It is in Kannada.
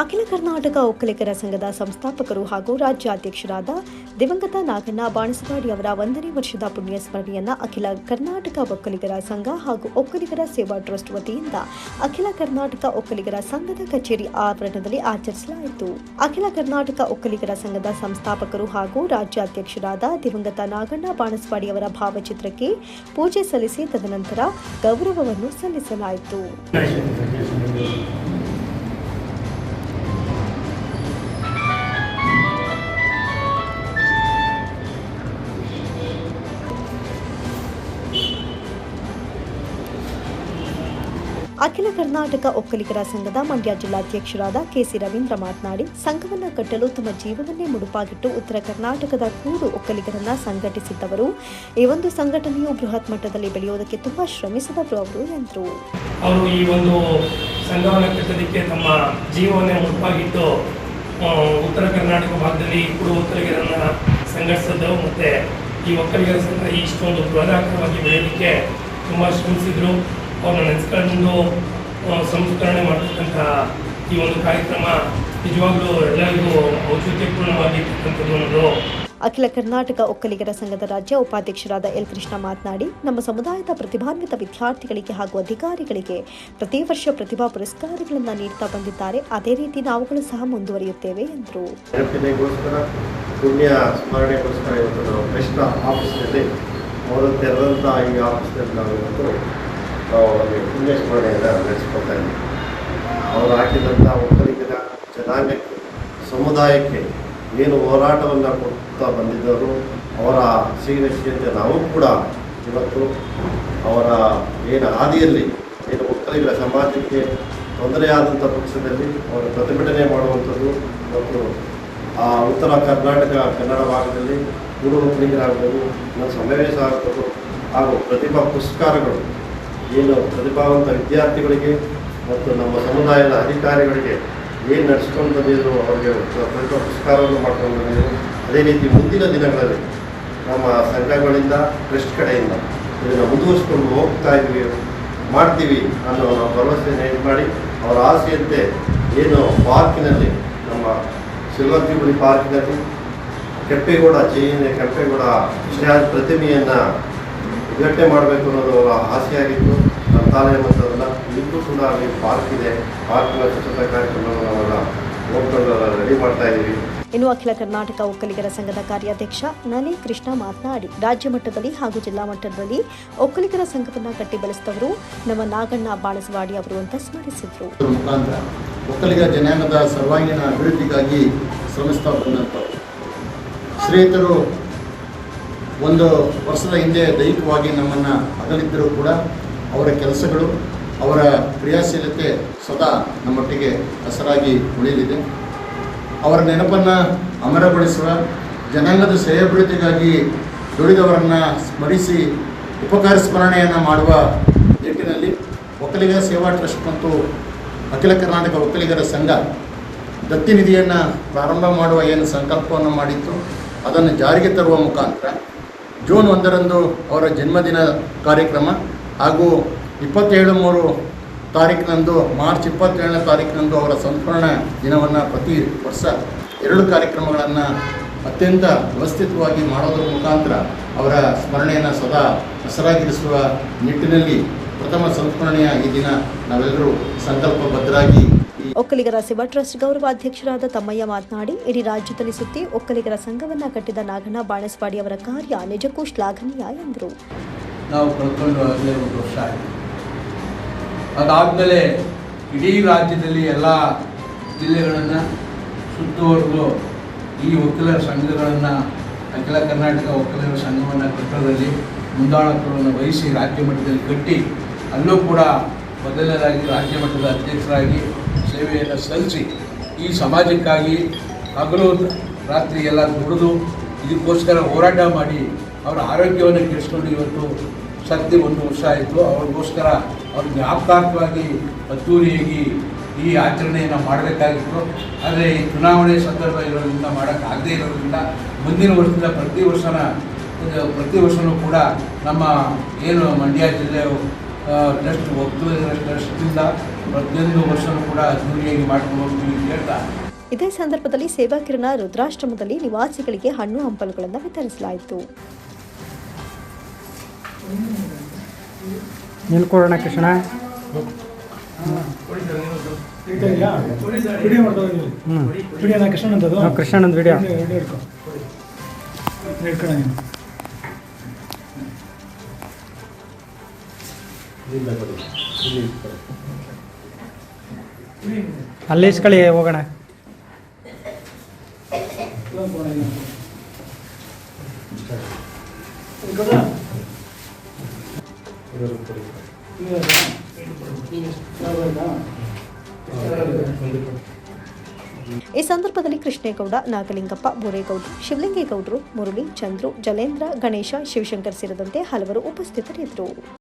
ಅಖಿಲ ಕರ್ನಾಟಕ ಒಕ್ಕಲಿಗರ ಸಂಘದ ಸಂಸ್ಥಾಪಕರು ಹಾಗೂ ರಾಜ್ಯಾಧ್ಯಕ್ಷರಾದ ದಿವಂಗತ ನಾಗಣ್ಣ ಬಾಣಸವಾಡಿ ಅವರ ಒಂದನೇ ವರ್ಷದ ಪುಣ್ಯ ಸ್ಮರಣೆಯನ್ನ ಅಖಿಲ ಕರ್ನಾಟಕ ಒಕ್ಕಲಿಗರ ಸಂಘ ಹಾಗೂ ಒಕ್ಕಲಿಗರ ಸೇವಾ ಟ್ರಸ್ಟ್ ವತಿಯಿಂದ ಅಖಿಲ ಕರ್ನಾಟಕ ಒಕ್ಕಲಿಗರ ಸಂಘದ ಕಚೇರಿ ಆವರಣದಲ್ಲಿ ಆಚರಿಸಲಾಯಿತು. ಅಖಿಲ ಕರ್ನಾಟಕ ಒಕ್ಕಲಿಗರ ಸಂಘದ ಸಂಸ್ಥಾಪಕರು ಹಾಗೂ ರಾಜ್ಯಾಧ್ಯಕ್ಷರಾದ ದಿವಂಗತ ನಾಗಣ್ಣ ಬಾಣಸವಾಡಿ ಅವರ ಭಾವಚಿತ್ರಕ್ಕೆ ಪೂಜೆ ಸಲ್ಲಿಸಿ ತದನಂತರ ಗೌರವವನ್ನು ಸಲ್ಲಿಸಲಾಯಿತು. ಅಖಿಲ ಕರ್ನಾಟಕ ಒಕ್ಕಲಿಗರ ಸಂಘದ ಮಂಡ್ಯ ಜಿಲ್ಲಾಧ್ಯಕ್ಷರಾದ ಕೆಸಿ ರವೀಂದ್ರ ಮಾತನಾಡಿ, ಸಂಘವನ್ನು ಕಟ್ಟಲು ತಮ್ಮ ಜೀವನವನ್ನೇ ಮುಡುಪಾಗಿಟ್ಟು ಉತ್ತರ ಕರ್ನಾಟಕದ ಕೂಡು ಒಕ್ಕಲಿಗರನ್ನ ಸಂಘಟಿಸಿದ್ದವರು. ಈ ಒಂದು ಸಂಘಟನೆಯು ಬೃಹತ್ ಮಟ್ಟದಲ್ಲಿ ಬೆಳೆಯುವುದಕ್ಕೆ ತುಂಬಾ ಶ್ರಮಿಸಿದವರು ಅವರು ಎಂದರು. ಅವರು ಈ ಒಂದು ಸಂಘವನ್ನು ಕಟ್ಟೋದಕ್ಕೆ ತಮ್ಮ ಜೀವವನ್ನೇ ಮುಡುಪಾಗಿಟ್ಟು ಉತ್ತರ ಕರ್ನಾಟಕ ಭಾಗದಲ್ಲಿ ಕುಡು ಒಕ್ಕಲಿಗರನ್ನ ಸಂಘಟಿಸಿದ್ದು ಮತ್ತೆ ಈ ಒಕ್ಕಲಿಗರ ಸಂಘ ಇಷ್ಟೊಂದು ಬೃಹದಾಕಾರವಾಗಿ ಬೆಳೆಯಲಿಕ್ಕೆ ತುಂಬ ಶ್ರಮಿಸಿದರು. ಅವ್ರನ್ನ ನೆನೆಸ್ಕೊಂಡು ಸಂಸ್ಕರಣೆ ಮಾಡ್ತಕ್ಕಂಥ ಈ ಒಂದು ಕಾರ್ಯಕ್ರಮ ನಿಜವಾಗ್ಲೂ ಎಲ್ಲರಿಗೂ ಔಚಿತ್ಯಪೂರ್ಣವಾಗಿರ್ತಕ್ಕಂಥದ್ದು ಅನ್ನೋದು. ಅಖಿಲ ಕರ್ನಾಟಕ ಒಕ್ಕಲಿಗರ ಸಂಘದ ರಾಜ್ಯ ಉಪಾಧ್ಯಕ್ಷರಾದ ಎಲ್ ಕೃಷ್ಣ ಮಾತನಾಡಿ ನಮ್ಮ ಸಮುದಾಯದ ಪ್ರತಿಭಾನ್ವಿತ ವಿದ್ಯಾರ್ಥಿಗಳಿಗೆ ಹಾಗೂ ಅಧಿಕಾರಿಗಳಿಗೆ ಪ್ರತಿ ವರ್ಷ ಪ್ರತಿಭಾ ಪುರಸ್ಕಾರಗಳನ್ನು ನೀಡ್ತಾ ಬಂದಿದ್ದಾರೆ. ಅದೇ ರೀತಿ ನಾವುಗಳು ಸಹ ಮುಂದುವರಿಯುತ್ತೇವೆ ಎಂದರು. ಪುಣ್ಯ ಸ್ಮರಣೆಗೋಸ್ಕರ ಇವತ್ತು ಆಫೀಸ್ನಲ್ಲಿ ತೆರೆದಂಥ ಈ ಆಫೀಸ್ನಲ್ಲಿ ನಾವು ಇವತ್ತು ನಾವು ಅವರಿಗೆ ಪುಣ್ಯ ಸ್ಮರಣೆಯನ್ನು ನಡೆಸ್ಕೊತಾ ಇದ್ದೀವಿ. ಅವರು ಹಾಕಿದಂಥ ಒಕ್ಕಲಿಗರ ಜನಾಂಗಕ್ಕೆ ಸಮುದಾಯಕ್ಕೆ ಏನು ಹೋರಾಟವನ್ನು ಕೊಡ್ತಾ ಬಂದಿದ್ದರು ಅವರ ಸಿಹಿನಶಿಯಂತೆ ನಾವು ಕೂಡ ಇವತ್ತು ಅವರ ಏನು ಹಾದಿಯಲ್ಲಿ ಏನು ಒಕ್ಕಲಿಗರ ಸಮಾಜಕ್ಕೆ ತೊಂದರೆಯಾದಂಥ ಪಕ್ಷದಲ್ಲಿ ಅವರು ಪ್ರತಿಭಟನೆ ಮಾಡುವಂಥದ್ದು ಮತ್ತು ಆ ಉತ್ತರ ಕರ್ನಾಟಕ, ಕನ್ನಡ ಭಾಗದಲ್ಲಿ ಗುರು ಒಕ್ಕಲಿಗರಾಗಬಹುದು ಸಮಾವೇಶ ಆಗ್ಬೋದು ಹಾಗೂ ಪ್ರತಿಭಾ ಪುರಸ್ಕಾರಗಳು ಏನು ಪ್ರತಿಭಾವಂತ ವಿದ್ಯಾರ್ಥಿಗಳಿಗೆ ಮತ್ತು ನಮ್ಮ ಸಮುದಾಯದ ಅಧಿಕಾರಿಗಳಿಗೆ ಏನು ನಡೆಸ್ಕೊಂಡು ಬಂದಿದ್ರು ಅವರಿಗೆ ಪ್ರತಿಭಾ ಪುರಸ್ಕಾರವನ್ನು ಮಾಡ್ಕೊಂಡು ಬಂದಿದ್ರು ಅದೇ ರೀತಿ ಮುಂದಿನ ದಿನಗಳಲ್ಲಿ ನಮ್ಮ ಸಂಘಗಳಿಂದ, ಟ್ರಸ್ಟ್ ಕಡೆಯಿಂದ ಇದನ್ನು ಮುಂದುವರಿಸ್ಕೊಂಡು ಹೋಗ್ತಾ ಇದ್ವಿ, ಮಾಡ್ತೀವಿ ಅನ್ನೋ ಭರವಸೆಯನ್ನು ಏನು ಮಾಡಿ ಅವರ ಆಸೆಯಂತೆ ಏನು ಪಾರ್ಕಿನಲ್ಲಿ, ನಮ್ಮ ಜೂಬ್ಲಿ ಪಾರ್ಕಿನಲ್ಲಿ ಕೆಂಪೇಗೌಡ ಜೈನ ಕೆಂಪೇಗೌಡ ಶ್ರೀಯಾದ ಪ್ರತಿಮೆಯನ್ನು ಉದ್ಘಾಟನೆ ಮಾಡಬೇಕು ಅನ್ನೋದು ಅವರ ಆಸೆಯಾಗಿತ್ತು. ಗ್ರಂಥಾಲಯ ಮತ್ತು ಅದನ್ನು ಇಲ್ಲೂ ಕೂಡ ಅಲ್ಲಿ ಪಾರ್ಕ್ ಇದೆ. ಪಾರ್ಕ್ನ ಸ್ವಚ್ಛತಾ ಕಾರ್ಯಕ್ರಮವನ್ನು ಅವರ ನೋಡ್ಕೊಂಡು ರೆಡಿ ಮಾಡ್ತಾ ಇದ್ದೀವಿ. ಇನ್ನು ಅಖಿಲ ಕರ್ನಾಟಕ ಒಕ್ಕಲಿಗರ ಸಂಘದ ಕಾರ್ಯಾಧ್ಯಕ್ಷ ನಲಿ ಕೃಷ್ಣ ಮಾತನಾಡಿ ರಾಜ್ಯ ಮಟ್ಟದಲ್ಲಿ ಹಾಗೂ ಜಿಲ್ಲಾ ಮಟ್ಟದಲ್ಲಿ ಒಕ್ಕಲಿಗರ ಸಂಘವನ್ನ ಕಟ್ಟಿ ಬೆಳೆಸಿದವರು ನಮ್ಮ ನಾಗಣ್ಣ ಬಾಳಸವಾಡಿ ಅವರು ಅಂತ ಸ್ಮರಿಸಿದ್ರು. ಒಕ್ಕಲಿಗರ ಮುಖಾಂತರ ಜನಾಂಗದ ಸರ್ವಾಂಗೀಣ ಅಭಿವೃದ್ಧಿಗಾಗಿ ಶ್ರಮಿಸ್ತಾ ಬಂದಂಥವ್ರು. ಶ್ರೀಯುತರು ಒಂದು ವರ್ಷದ ಹಿಂದೆ ದೈಹಿಕವಾಗಿ ನಮ್ಮನ್ನು ಅಗಲಿದ್ದರೂ ಕೂಡ ಅವರ ಕೆಲಸಗಳು, ಅವರ ಕ್ರಿಯಾಶೀಲತೆ ಸದಾ ನಮ್ಮೊಟ್ಟಿಗೆ ಹೆಸರಾಗಿ ಉಳಿಯಲಿದೆ. ಅವರ ನೆನಪನ್ನು ಅಮರಗೊಳಿಸುವ, ಜನಾಂಗದ ಶ್ರೇಯಭಿವೃದ್ಧಿಗಾಗಿ ದುಡಿದವರನ್ನು ಸ್ಮರಿಸಿ ಉಪಕಾರ ಸ್ಮರಣೆಯನ್ನು ಮಾಡುವ ನಿಟ್ಟಿನಲ್ಲಿ ಒಕ್ಕಲಿಗ ಸೇವಾ ಟ್ರಸ್ಟ್ ಮತ್ತು ಅಖಿಲ ಕರ್ನಾಟಕ ಒಕ್ಕಲಿಗರ ಸಂಘ ದತ್ತಿ ನಿಧಿಯನ್ನು ಪ್ರಾರಂಭ ಮಾಡುವ ಏನು ಸಂಕಲ್ಪವನ್ನು ಮಾಡಿತ್ತು ಅದನ್ನು ಜಾರಿಗೆ ತರುವ ಮುಖಾಂತರ ಜೂನ್ ಒಂದರಂದು ಅವರ ಜನ್ಮದಿನ ಕಾರ್ಯಕ್ರಮ ಹಾಗೂ ಇಪ್ಪತ್ತೇಳು ಮೂರು ತಾರೀಕಿನಂದು ಮಾರ್ಚ್ ಇಪ್ಪತ್ತೇಳನೇ ತಾರೀಕಿನಂದು ಅವರ ಸಂಸ್ಮರಣ ದಿನವನ್ನು ಪ್ರತಿ ವರ್ಷ ಎರಡು ಕಾರ್ಯಕ್ರಮಗಳನ್ನು ಅತ್ಯಂತ ವ್ಯವಸ್ಥಿತವಾಗಿ ಮಾಡೋದರ ಮುಖಾಂತರ ಅವರ ಸ್ಮರಣೆಯನ್ನು ಸದಾ ಹೆಸರಾಗಿರಿಸುವ ನಿಟ್ಟಿನಲ್ಲಿ ಪ್ರಥಮ ಸಂಸ್ಮರಣೆಯ ಈ ದಿನ ನಾವೆಲ್ಲರೂ ಸಂಕಲ್ಪಬದ್ಧರಾಗಿ ಈ ಒಕ್ಕಲಿಗರ ಸೇವಾ ಟ್ರಸ್ಟ್ ಗೌರವಾಧ್ಯಕ್ಷರಾದ ತಮ್ಮಯ್ಯ ಮಾತನಾಡಿ, ಇಡೀ ರಾಜ್ಯದಲ್ಲಿ ಸುತ್ತಿ ಒಕ್ಕಲಿಗರ ಸಂಘವನ್ನ ಕಟ್ಟಿದ ನಾಗಣ್ಣ ಬಾಣಸ್ವಾಡಿ ಅವರ ಕಾರ್ಯ ನಿಜಕ್ಕೂ ಶ್ಲಾಘನೀಯ ಎಂದರು. ನಾವು ಒಂದು ವರ್ಷ ಅದಾದಮೇಲೆ ಇಡೀ ರಾಜ್ಯದಲ್ಲಿ ಎಲ್ಲ ಜಿಲ್ಲೆಗಳನ್ನು ಸುತ್ತುವರೆದು ಈ ಒಕ್ಕಲಿಗರ ಸಂಘಗಳನ್ನು, ಅಖಿಲ ಕರ್ನಾಟಕ ಒಕ್ಕಲಿಗರ ಸಂಘವನ್ನು ಕಟ್ಟದಲ್ಲಿ ಮುಂದಾಳತ್ವವನ್ನು ವಹಿಸಿ ರಾಜ್ಯ ಮಟ್ಟದಲ್ಲಿ ಕಟ್ಟಿ, ಅಲ್ಲೂ ಕೂಡ ಮೊದಲನೇದಾಗಿ ರಾಜ್ಯ ಮಟ್ಟದ ಅಧ್ಯಕ್ಷರಾಗಿ ಸೇವೆಯನ್ನು ಸಲ್ಲಿಸಿ ಈ ಸಮಾಜಕ್ಕಾಗಿ ಹಗಲು ರಾತ್ರಿ ಎಲ್ಲ ದುಡಿದು ಇದಕ್ಕೋಸ್ಕರ ಹೋರಾಟ ಮಾಡಿ ಅವರ ಆರೋಗ್ಯವನ್ನು ಕೆಡಿಸ್ಕೊಂಡು ಇವತ್ತು ಸತ್ಯ ಒಂದು ವರ್ಷ ಆಯಿತು. ಅವ್ರಿಗೋಸ್ಕರ ಅವ್ರ ಜ್ಞಾಪಕಾರ್ಥವಾಗಿ ಅದ್ದೂರಿಯಾಗಿ ಈ ಆಚರಣೆಯನ್ನು ಮಾಡಬೇಕಾಗಿತ್ತು. ಆದರೆ ಈ ಚುನಾವಣೆ ಸಂದರ್ಭ ಇರೋದ್ರಿಂದ ಮಾಡೋಕ್ಕಾಗದೇ ಇರೋದ್ರಿಂದ ಮುಂದಿನ ವರ್ಷದಿಂದ ಪ್ರತಿ ವರ್ಷನ, ಪ್ರತಿ ವರ್ಷವೂ ಕೂಡ ನಮ್ಮ ಏನು ಮಂಡ್ಯ ಜಿಲ್ಲೆ ಟ್ರಸ್ಟ್ ಒಕ್ಕಲಿಗರ ಟ್ರಸ್ಟಿಂದ ಪ್ರತಿಯೊಂದು ವರ್ಷವೂ ಕೂಡ ಅದ್ದೂರಿಯಾಗಿ ಮಾಡ್ಕೊಂಡು ಹೋಗ್ತೀವಿ ಅಂತ ಹೇಳ್ತಾ. ಇದೇ ಸಂದರ್ಭದಲ್ಲಿ ಸೇವಾಕಿರಣ ರುದ್ರಾಶ್ರಮದಲ್ಲಿ ನಿವಾಸಿಗಳಿಗೆ ಹಣ್ಣು ಹಂಪಲುಗಳನ್ನು ವಿತರಿಸಲಾಯಿತು. ನಿಲ್ಕೊಡೋಣ ಕೃಷ್ಣ. ಕೃಷ್ಣನೊಂದು ವಿಡಿಯೋ. ಅಲ್ಲಿ ಇಸ್ಕೊಳ್ಳಿ ಹೋಗೋಣ? ಈ ಸಂದರ್ಭದಲ್ಲಿ ಕೃಷ್ಣೇಗೌಡ, ನಾಗಲಿಂಗಪ್ಪ, ಬೋರೇಗೌಡ, ಶಿವಲಿಂಗೇಗೌಡರು, ಮುರಳಿ, ಚಂದ್ರು, ಜಲೇಂದ್ರ, ಗಣೇಶ, ಶಿವಶಂಕರ್ ಸೇರಿದಂತೆ ಹಲವರು ಉಪಸ್ಥಿತರಿದ್ದರು